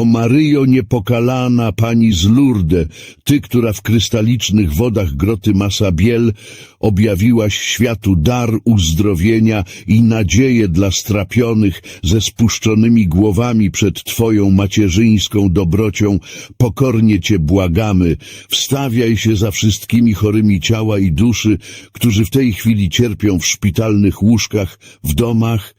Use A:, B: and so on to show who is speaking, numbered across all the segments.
A: O Maryjo niepokalana, Pani z Lourdes, Ty, która w krystalicznych wodach groty Masabiel objawiłaś światu dar uzdrowienia i nadzieję dla strapionych ze spuszczonymi głowami przed Twoją macierzyńską dobrocią, pokornie Cię błagamy, wstawiaj się za wszystkimi chorymi ciała i duszy, którzy w tej chwili cierpią w szpitalnych łóżkach, w domach,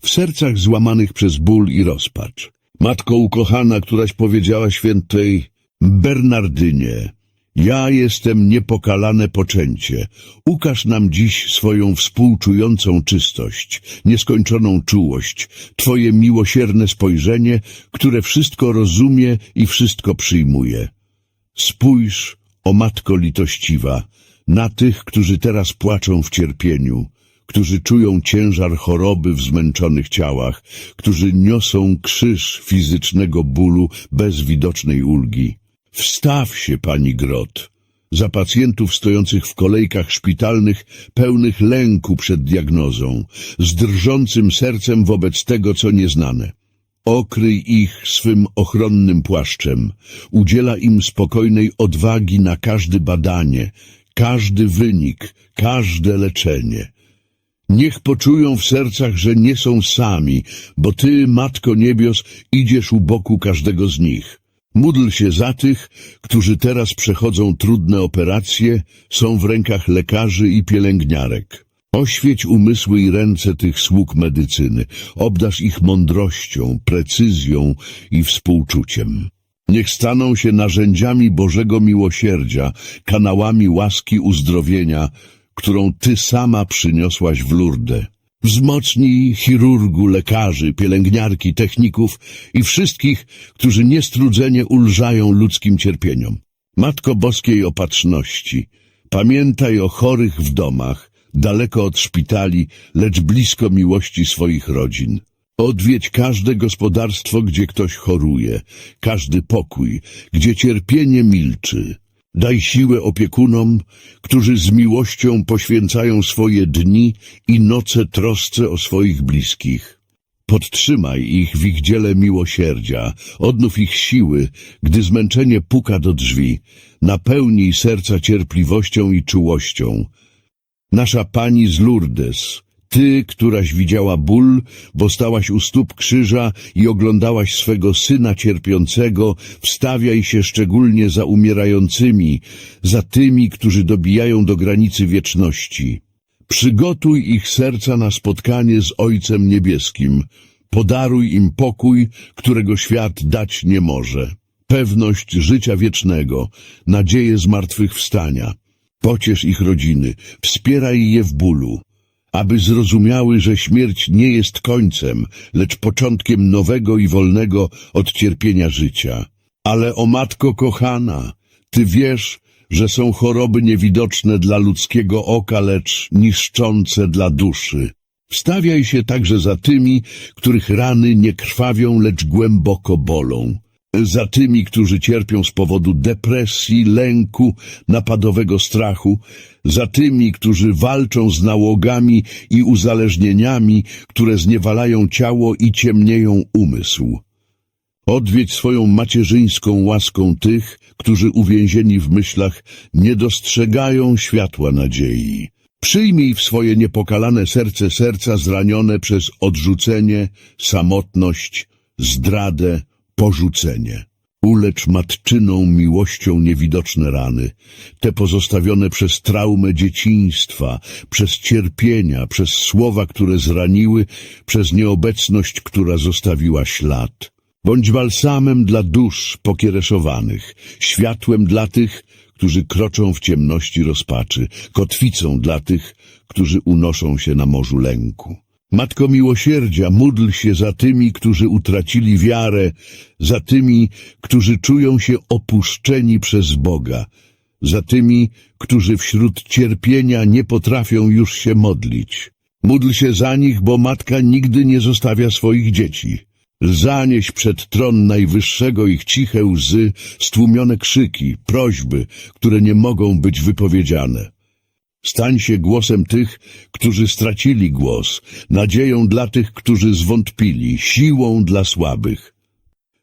A: w sercach złamanych przez ból i rozpacz. Matko ukochana, któraś powiedziała świętej Bernardynie, ja jestem niepokalane poczęcie. Ukaż nam dziś swoją współczującą czystość, nieskończoną czułość, Twoje miłosierne spojrzenie, które wszystko rozumie i wszystko przyjmuje. Spójrz, o Matko litościwa, na tych, którzy teraz płaczą w cierpieniu, którzy czują ciężar choroby w zmęczonych ciałach, którzy niosą krzyż fizycznego bólu bez widocznej ulgi. Wstaw się, pani Grot, za pacjentów stojących w kolejkach szpitalnych, pełnych lęku przed diagnozą, z drżącym sercem wobec tego, co nieznane. Okryj ich swym ochronnym płaszczem, udziela im spokojnej odwagi na każde badanie, każdy wynik, każde leczenie. Niech poczują w sercach, że nie są sami, bo Ty, Matko Niebios, idziesz u boku każdego z nich. Módl się za tych, którzy teraz przechodzą trudne operacje, są w rękach lekarzy i pielęgniarek. Oświeć umysły i ręce tych sług medycyny, obdasz ich mądrością, precyzją i współczuciem. Niech staną się narzędziami Bożego miłosierdzia, kanałami łaski uzdrowienia, którą Ty sama przyniosłaś w Lourdes. Wzmocnij chirurgu, lekarzy, pielęgniarki, techników i wszystkich, którzy niestrudzenie ulżają ludzkim cierpieniom. Matko Boskiej Opatrzności, pamiętaj o chorych w domach, daleko od szpitali, lecz blisko miłości swoich rodzin. Odwiedź każde gospodarstwo, gdzie ktoś choruje, każdy pokój, gdzie cierpienie milczy. Daj siłę opiekunom, którzy z miłością poświęcają swoje dni i noce trosce o swoich bliskich. Podtrzymaj ich w ich dziele miłosierdzia, odnów ich siły, gdy zmęczenie puka do drzwi, napełnij serca cierpliwością i czułością. Nasza Pani z Lourdes, Ty, któraś widziała ból, bo stałaś u stóp krzyża i oglądałaś swego Syna cierpiącego, wstawiaj się szczególnie za umierającymi, za tymi, którzy dobijają do granicy wieczności. Przygotuj ich serca na spotkanie z Ojcem Niebieskim. Podaruj im pokój, którego świat dać nie może. Pewność życia wiecznego, nadzieję zmartwychwstania. Pociesz ich rodziny, wspieraj je w bólu aby zrozumiały, że śmierć nie jest końcem, lecz początkiem nowego i wolnego od cierpienia życia. Ale o matko kochana, ty wiesz, że są choroby niewidoczne dla ludzkiego oka, lecz niszczące dla duszy. Wstawiaj się także za tymi, których rany nie krwawią, lecz głęboko bolą za tymi, którzy cierpią z powodu depresji, lęku, napadowego strachu, za tymi, którzy walczą z nałogami i uzależnieniami, które zniewalają ciało i ciemnieją umysł. Odwiedź swoją macierzyńską łaską tych, którzy uwięzieni w myślach nie dostrzegają światła nadziei. Przyjmij w swoje niepokalane serce serca zranione przez odrzucenie, samotność, zdradę, porzucenie. Ulecz matczyną miłością niewidoczne rany, te pozostawione przez traumę dzieciństwa, przez cierpienia, przez słowa, które zraniły, przez nieobecność, która zostawiła ślad. Bądź balsamem dla dusz pokiereszowanych, światłem dla tych, którzy kroczą w ciemności rozpaczy, kotwicą dla tych, którzy unoszą się na morzu lęku. Matko miłosierdzia, módl się za tymi, którzy utracili wiarę, za tymi, którzy czują się opuszczeni przez Boga, za tymi, którzy wśród cierpienia nie potrafią już się modlić. Módl się za nich, bo matka nigdy nie zostawia swoich dzieci. Zanieś przed tron Najwyższego ich ciche łzy, stłumione krzyki, prośby, które nie mogą być wypowiedziane. Stań się głosem tych, którzy stracili głos, nadzieją dla tych, którzy zwątpili, siłą dla słabych.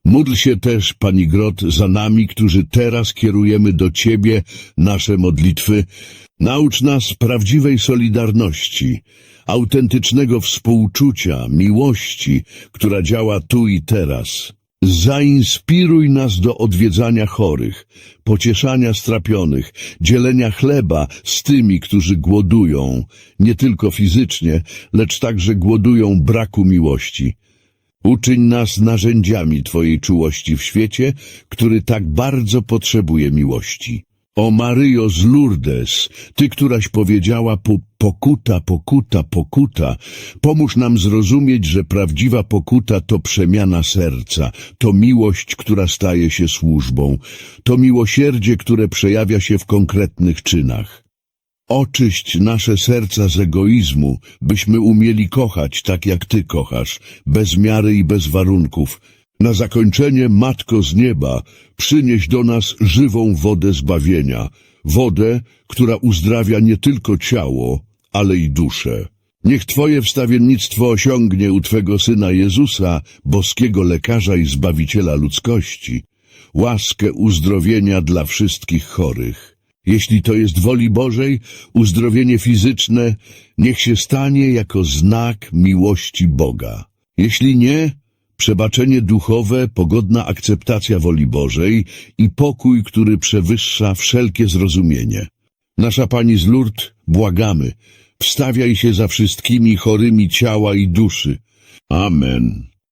A: Módl się też, Pani Grot, za nami, którzy teraz kierujemy do Ciebie nasze modlitwy. Naucz nas prawdziwej solidarności, autentycznego współczucia, miłości, która działa tu i teraz. Zainspiruj nas do odwiedzania chorych, pocieszania strapionych, dzielenia chleba z tymi, którzy głodują, nie tylko fizycznie, lecz także głodują braku miłości. Uczyń nas narzędziami Twojej czułości w świecie, który tak bardzo potrzebuje miłości. O Maryjo z Lourdes, Ty, któraś powiedziała po, pokuta, pokuta, pokuta, pomóż nam zrozumieć, że prawdziwa pokuta to przemiana serca, to miłość, która staje się służbą, to miłosierdzie, które przejawia się w konkretnych czynach. Oczyść nasze serca z egoizmu, byśmy umieli kochać tak jak Ty kochasz, bez miary i bez warunków. Na zakończenie, Matko z nieba, przynieś do nas żywą wodę zbawienia, wodę, która uzdrawia nie tylko ciało, ale i duszę. Niech Twoje wstawiennictwo osiągnie u Twego Syna Jezusa, boskiego lekarza i zbawiciela ludzkości, łaskę uzdrowienia dla wszystkich chorych. Jeśli to jest woli Bożej, uzdrowienie fizyczne niech się stanie jako znak miłości Boga. Jeśli nie, przebaczenie duchowe, pogodna akceptacja woli Bożej i pokój, który przewyższa wszelkie zrozumienie. Nasza Pani z Lourdes, błagamy, wstawiaj się za wszystkimi chorymi ciała i duszy. Amen.